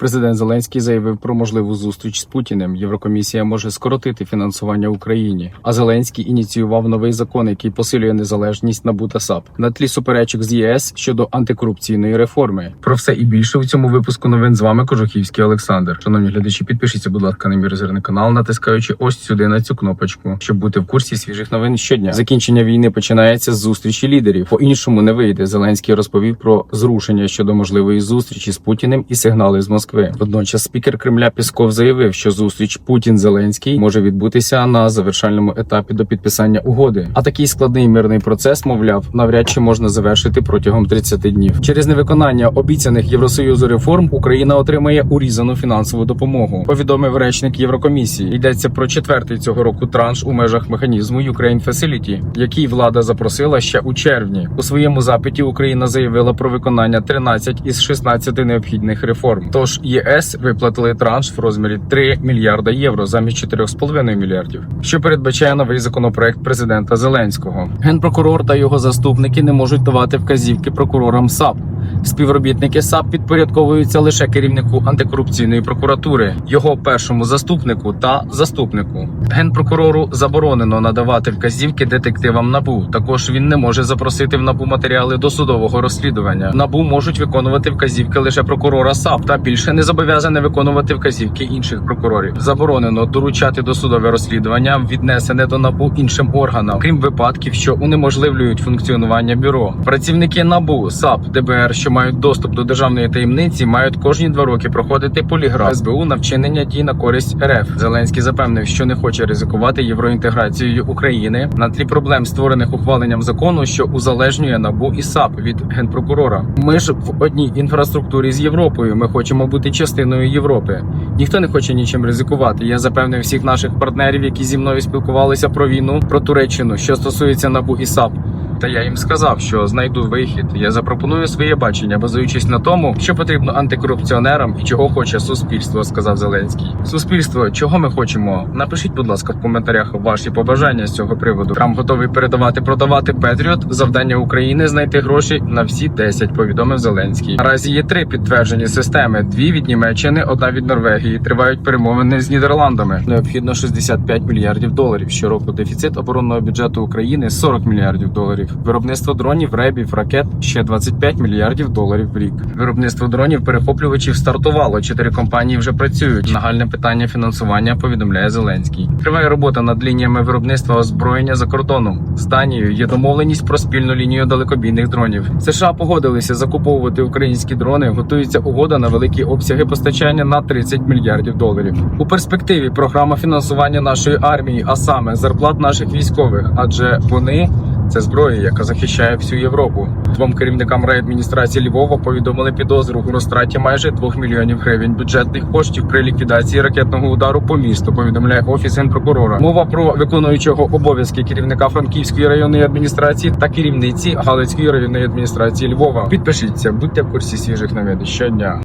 Президент Зеленський заявив про можливу зустріч з Путіним. Єврокомісія може скоротити фінансування Україні. А Зеленський ініціював новий закон, який посилює незалежність НАБУ та САП на тлі суперечок з ЄС щодо антикорупційної реформи. Про все і більше у цьому випуску новин з вами Кожухівський Олександр. Шановні глядачі, підпишіться, будь ласка, на мій резервний канал, натискаючи ось сюди на цю кнопочку, щоб бути в курсі свіжих новин щодня. Закінчення війни починається з зустрічі лідерів. По іншому не вийде. Зеленський розповів про зрушення щодо можливої зустрічі з Путіним і сигнали з Москви. Водночас спікер Кремля Пісков заявив, що зустріч Путін Зеленський може відбутися на завершальному етапі до підписання угоди. А такий складний мирний процес, мовляв, навряд чи можна завершити протягом 30 днів. Через невиконання обіцяних Євросоюзу реформ Україна отримає урізану фінансову допомогу. Повідомив речник Єврокомісії. Йдеться про четвертий цього року транш у межах механізму Ukraine Facility, який влада запросила ще у червні. У своєму запиті Україна заявила про виконання 13 із 16 необхідних реформ. Тож ЄС виплатили транш в розмірі 3 мільярда євро замість 4,5 мільярдів, що передбачає новий законопроект президента Зеленського. Генпрокурор та його заступники не можуть давати вказівки прокурорам САП. Співробітники САП підпорядковуються лише керівнику антикорупційної прокуратури, його першому заступнику та заступнику. Генпрокурору заборонено надавати вказівки детективам НАБУ. Також він не може запросити в НАБУ матеріали досудового розслідування. НАБУ можуть виконувати вказівки лише прокурора САП та більше не зобов'язане виконувати вказівки інших прокурорів. Заборонено доручати досудове розслідування, віднесене до НАБУ іншим органам, крім випадків, що унеможливлюють функціонування бюро. Працівники НАБУ, САП, ДБР, що мають доступ до державної таємниці, мають кожні два роки проходити поліграф СБУ на вчинення дій на користь РФ. Зеленський запевнив, що не хоче ризикувати євроінтеграцією України на тлі проблем, створених ухваленням закону, що узалежнює НАБУ і САП від генпрокурора. Ми ж в одній інфраструктурі з Європою. Ми хочемо бути частиною Європи. Ніхто не хоче нічим ризикувати. Я запевнив всіх наших партнерів, які зі мною спілкувалися про війну, про Туреччину, що стосується НАБУ і САП. Та я їм сказав, що знайду вихід. Я запропоную своє бачення, базуючись на тому, що потрібно антикорупціонерам і чого хоче суспільство, сказав Зеленський. Суспільство, чого ми хочемо? Напишіть, будь ласка, в коментарях ваші побажання з цього приводу. Трамп готовий передавати, продавати Петріот. Завдання України знайти гроші на всі 10, повідомив Зеленський. Наразі є три підтверджені системи: дві від Німеччини, одна від Норвегії. Тривають перемовини з Нідерландами. Необхідно 65 мільярдів доларів. Щороку дефіцит оборонного бюджету України 40 мільярдів доларів. Виробництво дронів, ребів, ракет ще 25 мільярдів доларів в рік. Виробництво дронів перехоплювачів стартувало. Чотири компанії вже працюють. Нагальне питання фінансування повідомляє Зеленський. Триває робота над лініями виробництва озброєння за кордоном. З Данією є домовленість про спільну лінію далекобійних дронів. США погодилися закуповувати українські дрони. Готується угода на великі обсяги постачання на 30 мільярдів доларів. У перспективі програма фінансування нашої армії, а саме зарплат наших військових, адже вони. Це зброя, яка захищає всю Європу. Двом керівникам райадміністрації Львова повідомили підозру у розтраті майже 2 мільйонів гривень бюджетних коштів при ліквідації ракетного удару по місту. Повідомляє офіс генпрокурора. Мова про виконуючого обов'язки керівника Франківської районної адміністрації та керівниці Галицької районної адміністрації Львова. Підпишіться, будьте в курсі свіжих новин щодня.